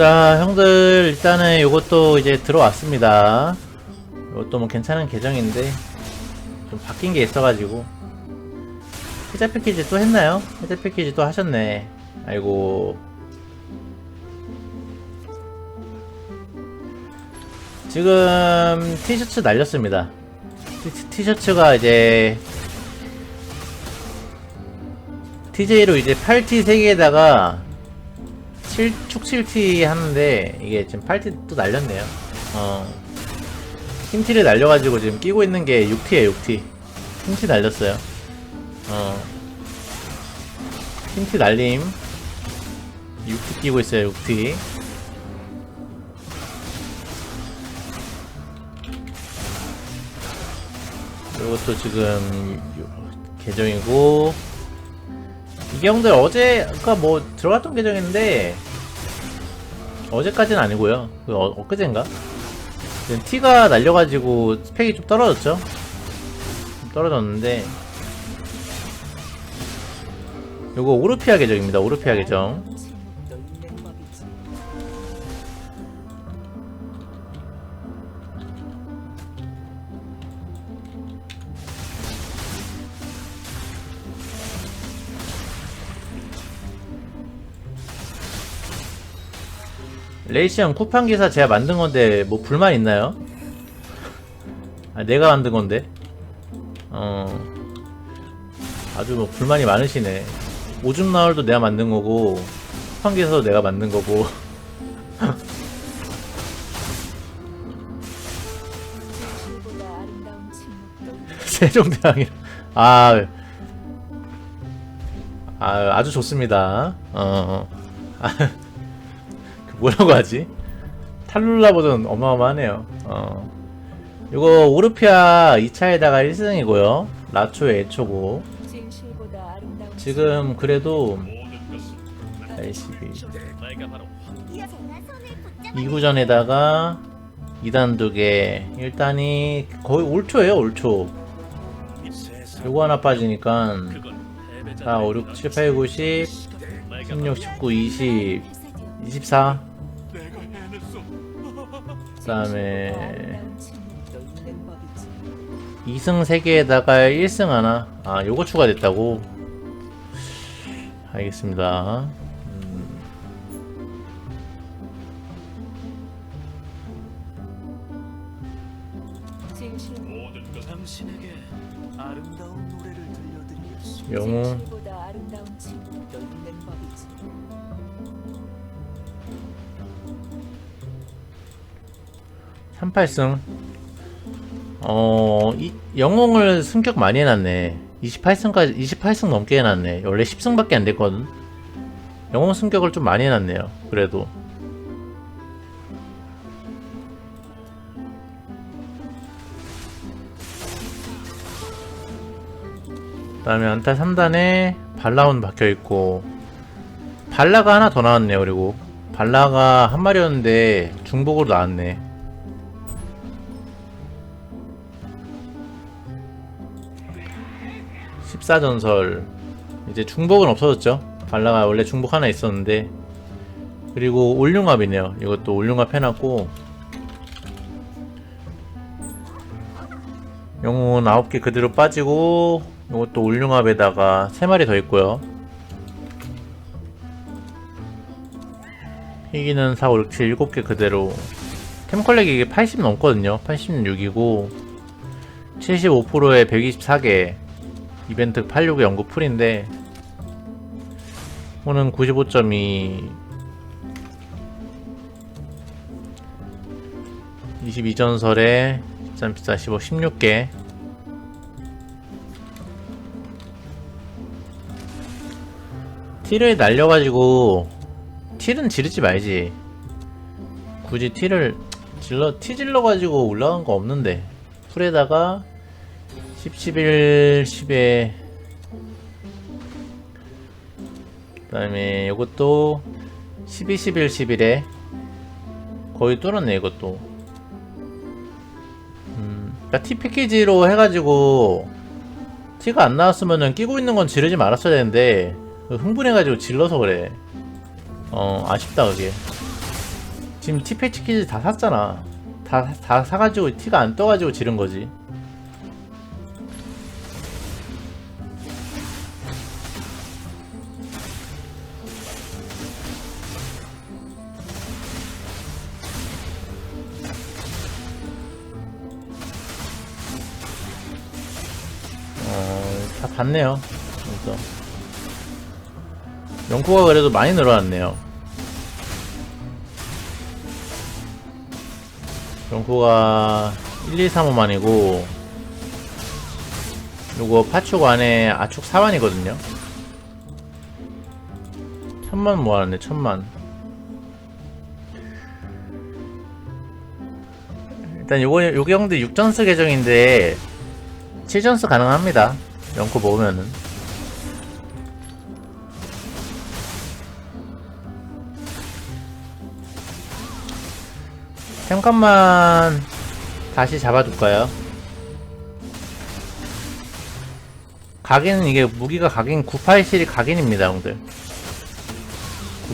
자, 형들 일단은 요것도 이제 들어왔습니다. 이것도 뭐 괜찮은 계정인데 좀 바뀐 게 있어가지고 해자 패키지 또 했나요? 해자 패키지 또 하셨네. 아이고. 지금 티셔츠 날렸습니다. 티, 티셔츠가 이제 TJ로 이제 8T 3개에다가 7, 축 7T 하는데 이게 지금 8T 또 날렸네요. 어. 흰티를 날려가지고 지금 끼고 있는 게 6T에요, 6T. 흰티 날렸어요. 어. 흰티 날림. 6T 끼고 있어요, 6T. 이것도 지금 요- 계정이고 이게 형들 어제가 뭐 들어갔던 계정인데 어제까지는 아니고요. 그 어, 엊그젠가? 티가 날려가지고 스펙이 좀 떨어졌죠? 좀 떨어졌는데 요거 오르피아 계정입니다. 오르피아 계정 레이시 형 쿠팡 기사 제가 만든 건데 뭐 불만 있나요? 아 내가 만든 건데? 어. 아주 뭐 불만이 많으시네. 오줌 나올도 내가 만든 거고 쿠팡 기사도 내가 만든 거고. 세종대왕이 아, 아 아주 좋습니다. 어 아, 그 뭐라고 하지? 탈룰라 버전 어마어마하네요. 어. 요거 오르피아 2차에다가 1승이고요. 라초의 애초고. 지금 그래도 82 2구전에다가 2단 2개 1단이 거의 올초예요 올초. 요거 하나 빠지니까 4, 5, 6, 7, 8, 9, 10 16, 19, 20 24 그 다음에 아름다운 침묵도 있는 법이지 2승 3개에다가 1승 하나? 아 요거 추가됐다고? 알겠습니다. 음. 영웅 38승. 어 이, 영웅을 승격 많이 해놨네. 28승까지 28승 넘게 해놨네. 원래 10승밖에 안 됐거든. 영웅 승격을 좀 많이 해놨네요 그래도. 그 다음에 안타 3단에 발라온 박혀있고 발라가 하나 더 나왔네요 그리고. 발라가 한 마리였는데 중복으로 나왔네 14전설. 이제 중복은 없어졌죠. 발라가 원래 중복 하나 있었는데. 그리고 올융합이네요. 이것도 올융합 해놨고. 영웅은 9개 그대로 빠지고 이것도 올융합에다가 3마리 더 있고요. 희귀는 4, 5, 6, 7, 7개 그대로. 템컬렉이 이게 80 넘거든요. 86이고. 75%에 124개 이벤트 86의 연구 풀인데 오는 95점이 22전설에 13, 14, 15, 16개. 티를 날려가지고 틸은 지르지 말지. 굳이 티를 질러 티 질러가지고 올라간 거 없는데 풀에다가 10, 11, 10에 그 다음에 이것도 12, 11, 11에 거의 뚫었네 이것도 음, 그러니까 T 패키지로 해가지고 티가 안 나왔으면은 끼고 있는 건 지르지 말았어야 되는데 흥분해가지고 질러서 그래 어 아쉽다 그게 지금 티 패치 키즈 다 샀잖아. 다, 다 사가지고 티가 안 떠가지고 지른 거지. 봤네요. 그래서. 연코가 그래도 많이 늘어났네요. 연코가 1, 2, 3, 5만이고 요거 파축 안에 아축 4만이거든요. 천만 모아놨네, 천만. 일단 요거, 요게 형들 6전스 계정인데 7전스 가능합니다. 연코 먹으면은. 잠깐만 다시 잡아둘까요? 각인은 이게 무기가 각인 987이 각인입니다 형들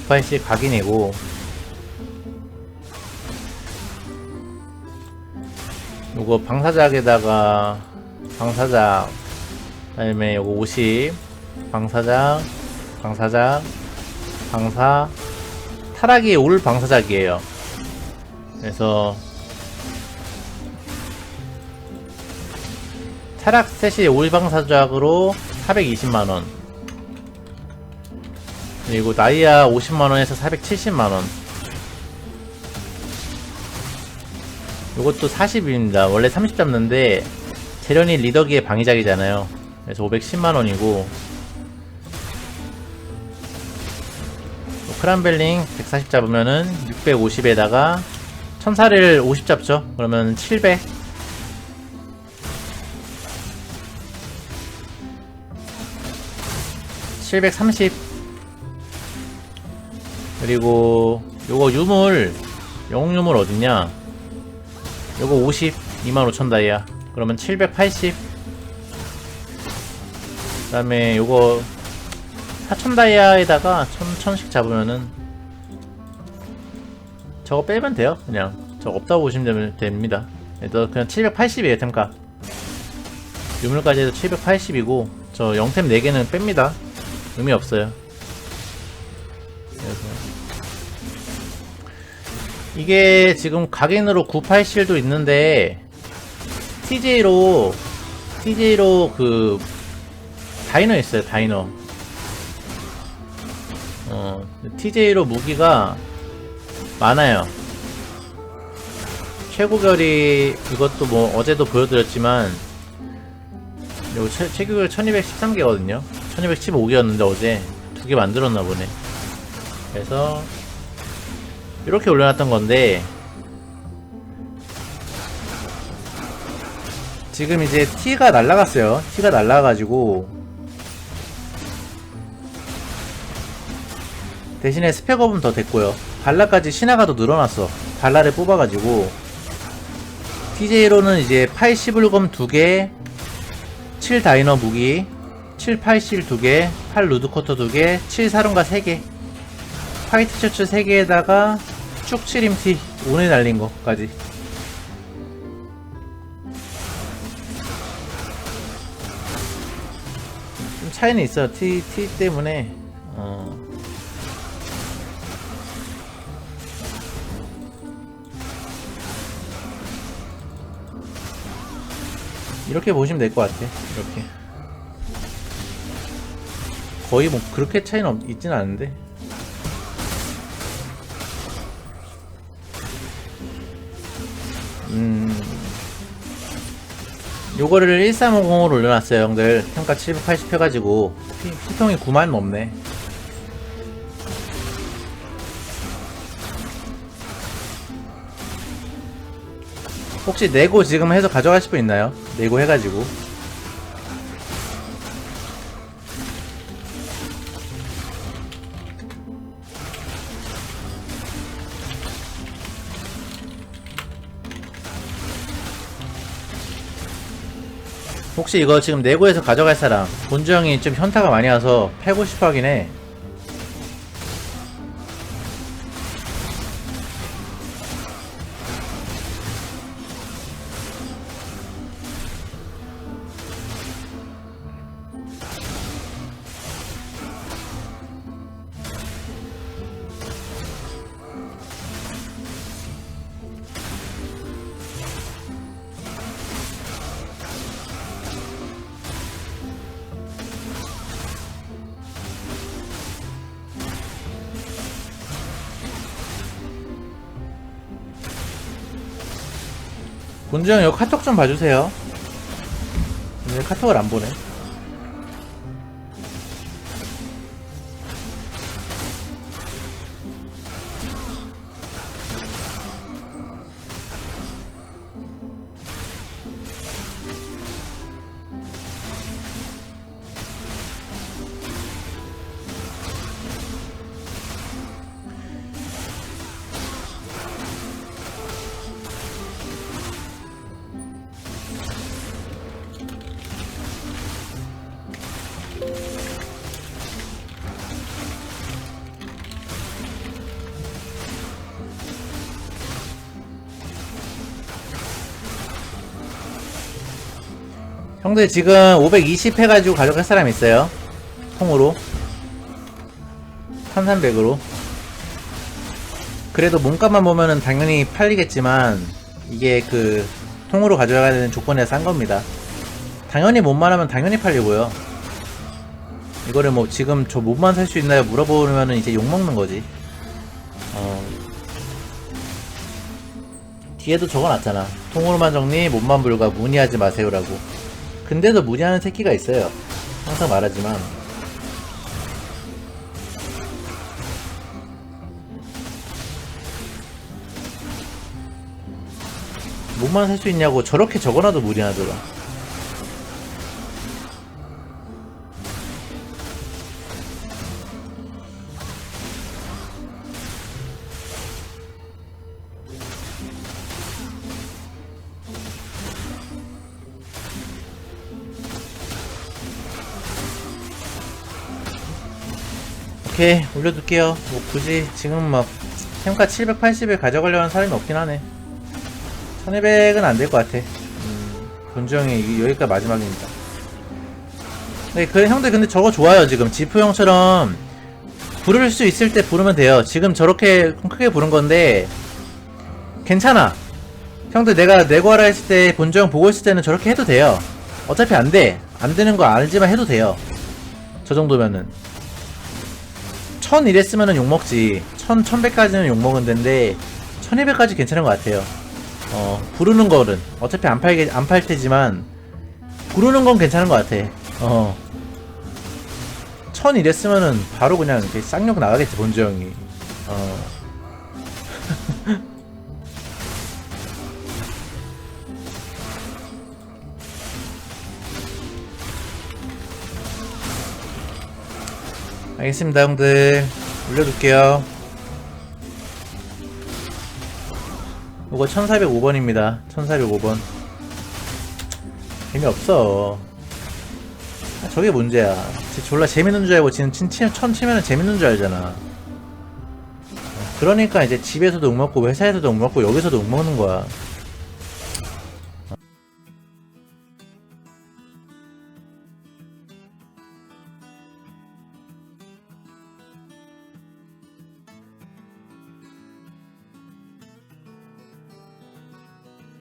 987 각인이고 요거 방사작에다가 방사작 그 다음에 요거 50 방사작 방사작 방사. 타락이 올 방사작이에요. 그래서 타락 셋이 올 방사작으로 420만원. 그리고 나이아 50만원에서 470만원. 이것도 40입니다. 원래 30 잡는데 재련이 리더기의 방위작이잖아요 그래서 510만원이고. 크란벨링 140 잡으면은 650에다가 천사를 50 잡죠. 그러면 700. (730) 그리고 요거 유물 영웅 유물 어딨냐? 요거 50 25,000 다이아. 그러면 780그 다음에 요거 4,000 다이아에다가 1,000, 씩 잡으면은 저거 빼면 돼요 그냥. 저거 없다고 보시면 됩니다. 너 그냥 780이에요 템값 유물까지 해서 780이고 저 영템 4개는 뺍니다. 의미 없어요. 그래서 이게 지금 각인으로 987도 있는데 TJ로 TJ로 그 다이너 있어요 다이너 어 TJ로 무기가 많아요. 최고결이 이것도 뭐 어제도 보여드렸지만 요 최, 최고결 1213개거든요. 1215개였는데 어제 두 개 만들었나 보네. 그래서 이렇게 올려놨던 건데 지금 이제 T가 날라갔어요. T가 날라가지고 대신에 스펙업은 더 됐고요. 발라까지 신화가 더 늘어났어. 발라를 뽑아가지고 TJ로는 이제 8시불검 2개, 7 다이너 무기, 7 8실 2개, 8 루드코터 2개, 7 사령가 3개, 화이트 셔츠 3개에다가 쭉 7임티 오늘 날린 거까지. 좀 차이는 있어. T, T 때문에. 어. 이렇게 보시면 될 것 같아. 이렇게. 거의 뭐 그렇게 차이는 없, 있진 않은데. 음. 요거를 1350으로 올려놨어요, 형들. 평가 780 해가지고. 피, 피통이 9만 넘네. 혹시 내고 지금 해서 가져가실 분 있나요? 내고 해가지고 혹시 이거 지금 내고에서 가져갈 사람 본주 형이 좀 현타가 많이 와서 팔고 싶어 하긴 해 본주 형 이거 카톡 좀 봐주세요. 왜 카톡을 안 보네? 형들 지금 520 해가지고 가져갈 사람 있어요? 통으로? 1300으로? 그래도 몸값만 보면은 당연히 팔리겠지만 이게 그 통으로 가져가야 되는 조건에 싼 겁니다. 당연히 몸만 하면 당연히 팔리고요. 이거를 뭐 지금 저 몸만 살 수 있나요? 물어보면은 이제 욕먹는 거지. 어. 뒤에도 적어놨잖아. 통으로만 정리 몸만 불가 문의하지 마세요라고 근데도 문의하는 새끼가 있어요. 항상 말하지만. 뭐만 살 수 있냐고 저렇게 적어놔도 무리하더라. 오케이 올려둘게요. 뭐 굳이 지금 막 템카 780을 가져가려는 사람이 없긴 하네. 1200은 안 될 것 같아. 음, 본주형이 여기가 마지막입니다. 네, 그 형들 근데 저거 좋아요 지금. 지프 형처럼 부를 수 있을 때 부르면 돼요. 지금 저렇게 크게 부른 건데 괜찮아. 형들 내가 내고하라 했을 때 본주형 보고 있을 때는 저렇게 해도 돼요. 어차피 안돼. 안 되는 거 알지만 해도 돼요. 저 정도면은 천 이랬으면은 욕먹지. 천, 천백까지는 욕먹은 데인데, 천이백까지 괜찮은 것 같아요. 어, 부르는 거는. 어차피 안 팔게, 안 팔 테지만, 부르는 건 괜찮은 것 같아. 어. 천 이랬으면은 바로 그냥 쌍욕 나가겠지, 본주 형이. 어. 알겠습니다, 형들. 올려둘게요. 이거 1405번입니다. 1405번. 재미없어. 아, 저게 문제야. 졸라 재밌는 줄 알고 지금 친, 친, 천 치면은 재밌는 줄 알잖아. 그러니까 이제 집에서도 욕먹고 회사에서도 욕먹고 여기서도 욕먹는 거야.